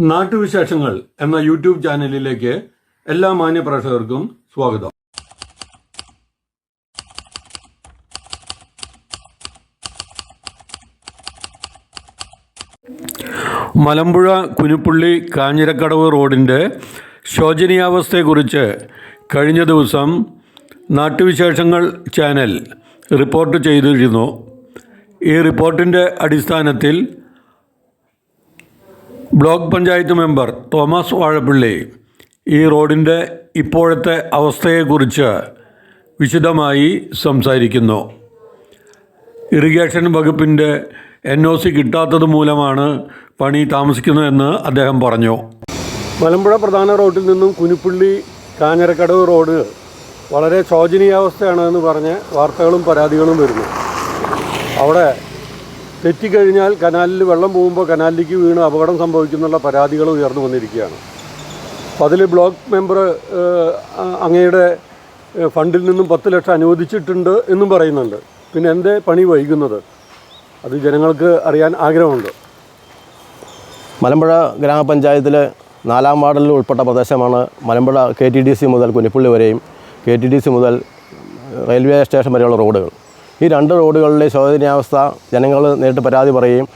നാട്ടുവിശേഷങ്ങൾ എന്ന യൂട്യൂബ് ചാനലിലേക്ക് എല്ലാ മാന്യപ്രേക്ഷകർക്കും സ്വാഗതം. മലമ്പുഴ കുനുപ്പുള്ളി കാഞ്ഞിരക്കടവ് റോഡിന്റെ ശോചനീയാവസ്ഥയെക്കുറിച്ച് കഴിഞ്ഞ ദിവസം നാട്ടുവിശേഷങ്ങൾ ചാനൽ റിപ്പോർട്ട് ചെയ്തിരുന്നു. ഈ റിപ്പോർട്ടിന്റെ അടിസ്ഥാനത്തിൽ ബ്ലോക്ക് പഞ്ചായത്ത് മെമ്പർ തോമസ് വാഴപ്പിള്ളി ഈ റോഡിന്റെ ഇപ്പോഴത്തെ അവസ്ഥയെക്കുറിച്ച് വിശദമായി സംസാരിക്കുന്നു. ഇറിഗേഷൻ വകുപ്പിന്റെ എൻ ഒ സി കിട്ടാത്തത് മൂലമാണ് പണി താമസിക്കുന്നതെന്ന് അദ്ദേഹം പറഞ്ഞു. മലമ്പുഴ പ്രധാന റോഡിൽ നിന്നും കുനിപ്പള്ളി കാഞ്ഞരക്കടവ് റോഡ് വളരെ ശോചനീയാവസ്ഥയാണ് എന്ന് പറഞ്ഞ് വാർത്തകളും പരാതികളും വരുന്നു. അവിടെ തെറ്റിക്കഴിഞ്ഞാൽ കനാലിൽ വെള്ളം പോകുമ്പോൾ കനാലിലേക്ക് വീണ് അപകടം സംഭവിക്കുന്നുള്ള പരാതികൾ ഉയർന്നു വന്നിരിക്കുകയാണ്. അപ്പോൾ അതിൽ ബ്ലോക്ക് മെമ്പർ അങ്ങയുടെ ഫണ്ടിൽ നിന്നും പത്ത് ലക്ഷം അനുവദിച്ചിട്ടുണ്ട് എന്നും പറയുന്നുണ്ട്. പിന്നെ എന്റെ പണി വൈകുന്നത്? അത് ജനങ്ങൾക്ക് അറിയാൻ ആഗ്രഹമുണ്ട്. മലമ്പുഴ ഗ്രാമപഞ്ചായത്തിലെ നാലാം വാർഡിൽ ഉൾപ്പെട്ട പ്രദേശമാണ് Malampuzha K T D C മുതൽ കുനിപ്പള്ളി വരെയും കെ ടി ഡി സി മുതൽ റെയിൽവേ സ്റ്റേഷൻ വരെയുള്ള റോഡുകൾ. ഈ രണ്ട് റോഡുകളിലെ ശോചനീയാവസ്ഥ ജനങ്ങൾ നേരിട്ട് പരാതി പറയുകയും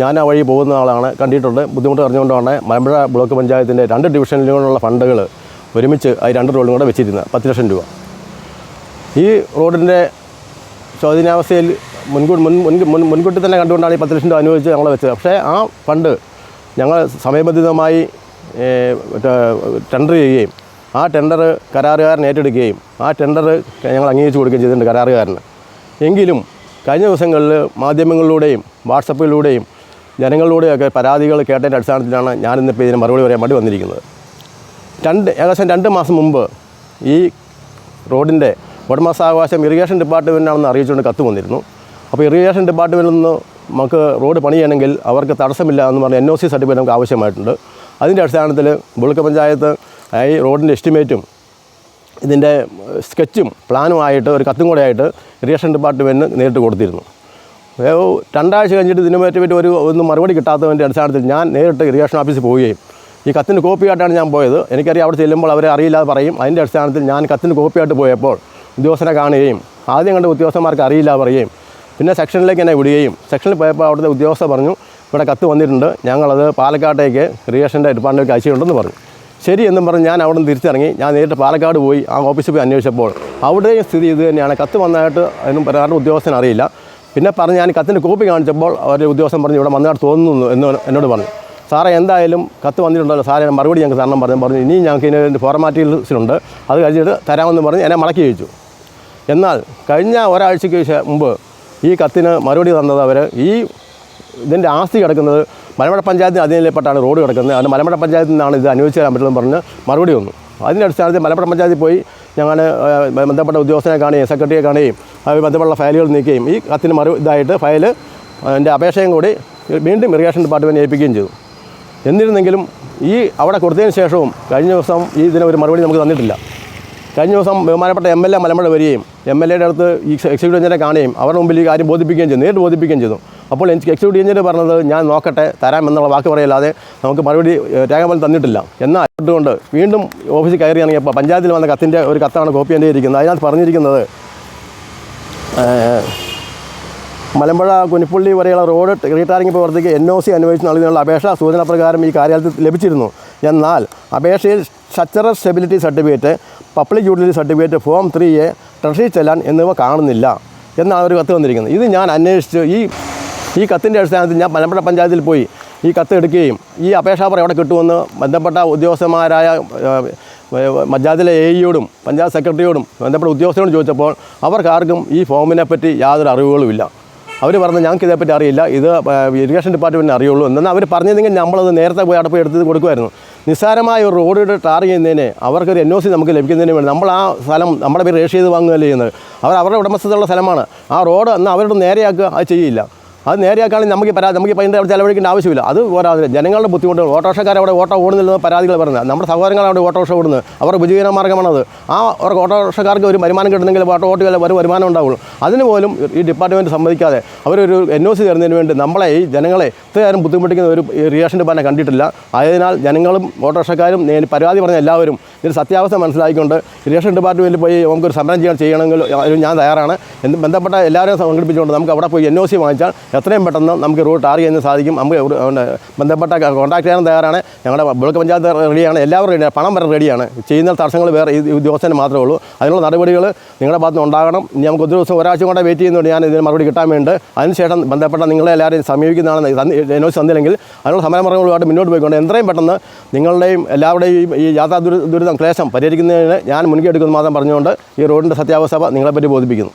ഞാൻ ആ വഴി പോകുന്ന ആളാണ് കണ്ടിട്ടുണ്ട്. ബുദ്ധിമുട്ട് അറിഞ്ഞുകൊണ്ടാണ് മലമ്പുഴ ബ്ലോക്ക് പഞ്ചായത്തിന്റെ രണ്ട് ഡിവിഷനിലുള്ള ഫണ്ടുകൾ ഒരുമിച്ച് ആ രണ്ട് റോഡും കൂടെ വെച്ചിരുന്നത്. പത്ത് ലക്ഷം രൂപ. ഈ റോഡിന്റെ ശോചനാവസ്ഥയിൽ മുൻകൂർ മുൻ മുൻ മുൻ മുൻകൂട്ടി തന്നെ കണ്ടുകൊണ്ടാണ് ഈ പത്ത് ലക്ഷം രൂപ അനുവദിച്ച് ഞങ്ങൾ വെച്ചത്. പക്ഷേ ആ ഫണ്ട് ഞങ്ങൾ സമയബന്ധിതമായി ടെൻഡർ ചെയ്യുകയും ആ ടെൻഡർ കരാറുകാരൻ ഏറ്റെടുക്കുകയും ആ ടെൻഡർ ഞങ്ങൾ അംഗീകരിച്ച് കൊടുക്കുകയും ചെയ്തിട്ടുണ്ട് കരാറുകാരന്. എങ്കിലും കഴിഞ്ഞ ദിവസങ്ങളിൽ മാധ്യമങ്ങളിലൂടെയും വാട്സപ്പിലൂടെയും ജനങ്ങളിലൂടെയൊക്കെ പരാതികൾ കേട്ടതിന്റെ അടിസ്ഥാനത്തിലാണ് ഞാനിന്നിപ്പോൾ ഇതിന് മറുപടി പറയാൻ വേണ്ടി വന്നിരിക്കുന്നത്. രണ്ട് ഏകദേശം രണ്ട് മാസം മുമ്പ് ഈ റോഡിന്റെ ഉടമസ്ഥാവകാശം ഇറിഗേഷൻ ഡിപ്പാർട്ട്മെന്റാണെന്ന് അറിയിച്ചുകൊണ്ട് കത്ത് വന്നിരുന്നു. അപ്പോൾ ഇറിഗേഷൻ ഡിപ്പാർട്ട്മെന്റിൽ നിന്ന് നമുക്ക് റോഡ് പണിയണമെങ്കിൽ അവർക്ക് തടസ്സമില്ല എന്ന് പറഞ്ഞ് എൻ ഒ സി സർട്ടിഫിക്കറ്റ് നമുക്ക് ആവശ്യമായിട്ടുണ്ട്. അതിന്റെ അടിസ്ഥാനത്തിൽ ബുളുക്ക പഞ്ചായത്ത് ഈ റോഡിന്റെ എസ്റ്റിമേറ്റും ഇതിന്റെ സ്കെച്ചും പ്ലാനുമായിട്ട് ഒരു കത്തും കൂടെ ആയിട്ട് ഇറിഗേഷൻ ഡിപ്പാർട്ട്മെന്റിന് നേരിട്ട് കൊടുത്തിരുന്നു. രണ്ടാഴ്ച കഴിഞ്ഞിട്ട് ഇതിനെ പറ്റി ഒരു ഒന്നും മറുപടി കിട്ടാത്തതിന്റെ അടിസ്ഥാനത്തിൽ ഞാൻ നേരിട്ട് ഇറിഗേഷൻ ഓഫീസിൽ പോവുകയും ഈ കത്തിന് കോപ്പിയായിട്ടാണ് ഞാൻ പോയത്. എനിക്കറിയാം അവിടെ ചെല്ലുമ്പോൾ അവരെ അറിയില്ലാതെ പറയും. അതിന്റെ അടിസ്ഥാനത്തിൽ ഞാൻ കത്തിന് കോപ്പിയായിട്ട് പോയപ്പോൾ ഉദ്യോഗസ്ഥനെ കാണുകയും ആദ്യം കണ്ട ഉദ്യോഗസ്ഥന്മാർക്ക് അറിയില്ല പറയുകയും പിന്നെ സെക്ഷനിലേക്ക് എന്നെ വിടുകയും സെക്ഷനിൽ പോയപ്പോൾ അവിടുത്തെ ഉദ്യോഗസ്ഥ പറഞ്ഞു ഇവിടെ കത്ത് വന്നിട്ടുണ്ട്. ഞങ്ങളത് പാലക്കാട്ടേക്ക് ഇറിഗേഷന്റെ ഡിപ്പാർട്ട്മെന്റിലേക്ക് അയച്ചിട്ടുണ്ടെന്ന് പറഞ്ഞു. ശരി പറഞ്ഞ് ഞാൻ അവിടെ നിന്ന് തിരിച്ചിറങ്ങി. ഞാൻ നേരിട്ട് പാലക്കാട് പോയി ആ ഓഫീസിൽ പോയി അന്വേഷിച്ചപ്പോൾ അവിടെയും സ്ഥിതി ഇത് തന്നെയാണ്. കത്ത് വന്നതായിട്ട് അതിനും പ്രധാന ഉദ്യോഗസ്ഥന് അറിയില്ല. പിന്നെ പറഞ്ഞ് ഞാൻ കത്തിന്റെ കോപ്പി കാണിച്ചപ്പോൾ അവർ ഉദ്യോഗസ്ഥൻ പറഞ്ഞു ഇവിടെ വന്നതായിട്ട് തോന്നുന്നു എന്ന് എന്നോട് പറഞ്ഞു. സാറേ എന്തായാലും കത്ത് വന്നിട്ടുണ്ടല്ലോ. സാറേ മറുപടി ഞങ്ങൾക്ക് തരണം പറഞ്ഞു പറഞ്ഞു. ഇനിയും ഞങ്ങൾക്ക് ഇതിന്റെ ഫോർമാലിറ്റീസിലുണ്ട് അത് കഴിഞ്ഞിട്ട് തരാമെന്ന് പറഞ്ഞ് എന്നെ മടക്കി ചോദിച്ചു എന്നാൽ കഴിഞ്ഞ ഒരാഴ്ചയ്ക്ക് മുമ്പ് ഈ കത്തിന് മറുപടി തന്നത് അവർ ഈ ഇതിന്റെ ആസ്തി കിടക്കുന്നത് മലമ്പുഴ പഞ്ചായത്തിന് അധീനയിൽപ്പെട്ടാണ് റോഡ് കിടക്കുന്നത്. അതിന് മലമ്പുഴ പഞ്ചായത്തിൽ നിന്നാണ് ഇത് അനുവദിച്ചു തരാൻ പറ്റുമെന്ന് പറഞ്ഞ് മറുപടി വന്നു. അതിന്റെ അടിസ്ഥാനത്തിൽ മലപ്പുറം പഞ്ചായത്തിൽ പോയി ഞങ്ങൾ ബന്ധപ്പെട്ട ഉദ്യോഗസ്ഥനെ കാണുകയും സെക്രട്ടറിയെ കാണുകയും അവർ ബന്ധപ്പെട്ട ഫയലുകൾ നീക്കുകയും ഈ കത്തിന് മറു ഇതായിട്ട് ഫയൽ എന്റെ അപേക്ഷയും കൂടി വീണ്ടും ഇറിഗേഷൻ ഡിപ്പാർട്ട്മെന്റ് ഏൽപ്പിക്കുകയും ചെയ്തു. എന്നിരുന്നെങ്കിലും ഈ അവിടെ കൊടുത്തതിന് ശേഷവും കഴിഞ്ഞ ദിവസം ഈ ഇതിന് ഒരു മറുപടി നമുക്ക് തന്നിട്ടില്ല. കഴിഞ്ഞ ദിവസം ബഹുമാനപ്പെട്ട എം എൽ എ മലമ്പുഴ വരികയും എം എൽ എയുടെ അടുത്ത് ഈ എക്സിക്യൂട്ടീവ് എഞ്ചിനെ കാണുകയും അവരുടെ മുമ്പിൽ ഈ കാര്യം ബോധിപ്പിക്കുകയും ചെയ്തു നേരിട്ട് ബോധിപ്പിക്കുകയും ചെയ്തു. അപ്പോൾ എനിക്ക് എക്സിക്യൂട്ടീവ് എഞ്ചിനീയർ പറഞ്ഞത് ഞാൻ നോക്കട്ടെ തരാമെന്നുള്ള വാക്ക് പറയല്ലാതെ നമുക്ക് മറുപടി രേഖപോലെ തന്നിട്ടില്ല. എന്നാൽ അതുകൊണ്ട് വീണ്ടും ഓഫീസിൽ കയറി ഇറങ്ങിയപ്പോൾ പഞ്ചായത്തിൽ വന്ന കത്തിന്റെ ഒരു കത്താണ് കോപ്പി എന്റെ ഇരിക്കുന്നത് അതിനകത്ത് പറഞ്ഞിരിക്കുന്നത് മലമ്പുഴ കുനിപ്പള്ളി വരെയുള്ള റോഡ് റീടാറിംഗ് പ്രവർത്തിക്ക് എൻ ഒ സി അനുവദിച്ച് നൽകുന്നതിനുള്ള അപേക്ഷ സൂചന പ്രകാരം ഈ കാര്യാലയത്തിൽ ലഭിച്ചിരുന്നു. എന്നാൽ അപേക്ഷയിൽ structural stability certificate public utility certificate form three A treasury challan എന്നിവ കാണുന്നില്ല. എന്നാണ് ഒരു കത്ത് വന്നിരിക്കുന്നത്. ഇത് ഞാൻ അന്വേഷിച്ച് ഈ ഈ കത്തിന്റെ അടിസ്ഥാനത്തിൽ ഞാൻ മലമ്പുഴ പഞ്ചായത്തിൽ പോയി ഈ കത്ത് എടുക്കുകയും ഈ അപേക്ഷാപത്രം എവിടെ കിട്ടുമെന്ന് ബന്ധപ്പെട്ട ഉദ്യോഗസ്ഥന്മാരായ പഞ്ചായത്തിലെ എ ഇയോടും പഞ്ചായത്ത് സെക്രട്ടറിയോടും ബന്ധപ്പെട്ട ഉദ്യോഗസ്ഥരോടും ചോദിച്ചപ്പോൾ അവർക്കാർക്കും ഈ ഫോമിനെ പറ്റി യാതൊരു അറിവുകളുമില്ല അവർ പറഞ്ഞു ഞങ്ങൾക്ക് ഇതേപ്പറ്റി അറിയില്ല. ഇത് ഇറിഗേഷൻ ഡിപ്പാർട്ട്മെന്റിന് അറിയുള്ളൂ. എന്നാൽ അവർ പറഞ്ഞതെങ്കിൽ നമ്മളത് നേരത്തെ പോയി അടുപ്പ് എടുത്ത് കൊടുക്കുമായിരുന്നു. നിസ്സാരമായ ഒരു റോഡ് ടാർ ചെയ്യുന്നതിന് അവർക്കൊരു എൻ ഒ സി നമുക്ക് ലഭിക്കുന്നതിന് വേണ്ടി നമ്മൾ ആ സ്ഥലം നമ്മുടെ പേര് രജിസ്റ്റർ ചെയ്ത് വാങ്ങുകയല്ലേ ചെയ്യുന്നത്. അവർ അവരുടെ ഉടമസ്ഥതയുള്ള സ്ഥലമാണ്. ആ റോഡ് എന്നാൽ അവരുടെ നേരെയാക്കുക അത് ചെയ്യില്ല. അത് നേരെയാക്കുകയാണെങ്കിൽ നമുക്ക് പരാതി. നമുക്ക് ഇപ്പം അവിടെ ചിലവഴിക്കേണ്ട ആവശ്യമില്ല. അത് പോരാതെ ജനങ്ങളുടെ ബുദ്ധിമുട്ടുകൾ. ഓട്ടോറിക്ഷക്കാർ അവിടെ ഓട്ടോ ഓടുന്നില്ലെന്ന് പരാതികൾ പറയുന്നത്. നമ്മുടെ സഹോദരങ്ങൾ അവിടെ ഓട്ടോറിക്ഷ ഓടുന്നത്. അവരുടെ ഉപജീവന മാർഗമാണത് ആ അവർക്ക് ഓട്ടോറിക്ഷക്കാർക്ക് ഒരു വരുമാനം കിട്ടുന്നെങ്കിൽ ഓട്ടോ ഓട്ടുകൾ ഒരു വരുമാനം ഉണ്ടാവുള്ളൂ. അതിന് പോലും ഈ ഡിപ്പാർട്ട്മെന്റ് സമ്മതിക്കാതെ അവരൊരു എൻ ഒ സി തരുന്നതിന് വേണ്ടി നമ്മളെ ഈ ജനങ്ങളെ ഇത്രയേരം ബുദ്ധിമുട്ടിക്കുന്ന ഒരു റിയാക്ഷൻ ഡിപ്പാർട്ട്മെന്റ് കണ്ടിട്ടില്ല. ആയതിനാൽ ജനങ്ങളും ഓട്ടോറിക്ഷക്കാരും പരാതി പറഞ്ഞ എല്ലാവരും ഇതിൽ സത്യാവസ്ഥ മനസ്സിലാക്കിക്കൊണ്ട് ഇറിഗേഷൻ ഡിപ്പാർട്ട്മെന്റിൽ പോയി നമുക്കൊരു സമരം ചെയ്യാൻ ചെയ്യണമെങ്കിൽ ഞാൻ തയ്യാറാണ്. ബന്ധപ്പെട്ട എല്ലാവരെയും സംഘടിപ്പിച്ചുകൊണ്ട് നമുക്ക് അവിടെ പോയി എൻ ഒ സി വാങ്ങിച്ചാൽ എത്രയും പെട്ടെന്ന് നമുക്ക് റൂട്ട് ടാർ ചെയ്യാൻ സാധിക്കും. നമുക്ക് ബന്ധപ്പെട്ട കോൺടാക്ട് ചെയ്യാൻ തയ്യാറാണ്. ഞങ്ങളുടെ ബ്ലോക്ക് പഞ്ചായത്ത് റെഡിയാണ് എല്ലാവരും റെഡിയാണ് പണം വരെ റെഡിയാണ് ചെയ്യുന്ന തടസ്സങ്ങൾ വേറെ ഈ ഉദ്യോഗസ്ഥന് മാത്രമേ ഉള്ളൂ. അതിനുള്ള നടപടികൾ നിങ്ങളുടെ ഭാഗത്ത് ഉണ്ടാകണം. ഇനി നമുക്ക് ഒരു ദിവസം ഒരാഴ്ച കൊണ്ട് വെയിറ്റ് ചെയ്യുന്നുണ്ട്. ഞാൻ ഇതിന് മറുപടി കിട്ടാൻ വേണ്ടി അതിനുശേഷം ബന്ധപ്പെട്ട നിങ്ങളെ എല്ലാവരെയും സമീപിക്കുന്നതാണ്. എന്നോട് തന്നില്ലെങ്കിൽ അതിനുള്ള സമരമർഗങ്ങളുമായിട്ട് മുന്നോട്ട് പോയിക്കൊണ്ട് എത്രയും പെട്ടെന്ന് നിങ്ങളുടെയും എല്ലാവരുടെയും ഈ യാത്രാ ദുരി ദുരിതം ക്ലേശം പരിഹരിക്കുന്നതിന് ഞാൻ മുൻകൈ എടുക്കുന്ന മാത്രം പറഞ്ഞുകൊണ്ട് ഈ റോഡിന്റെ സത്യാവസ്ഥ നിങ്ങളെപ്പറ്റി ബോധിപ്പിക്കുന്നു.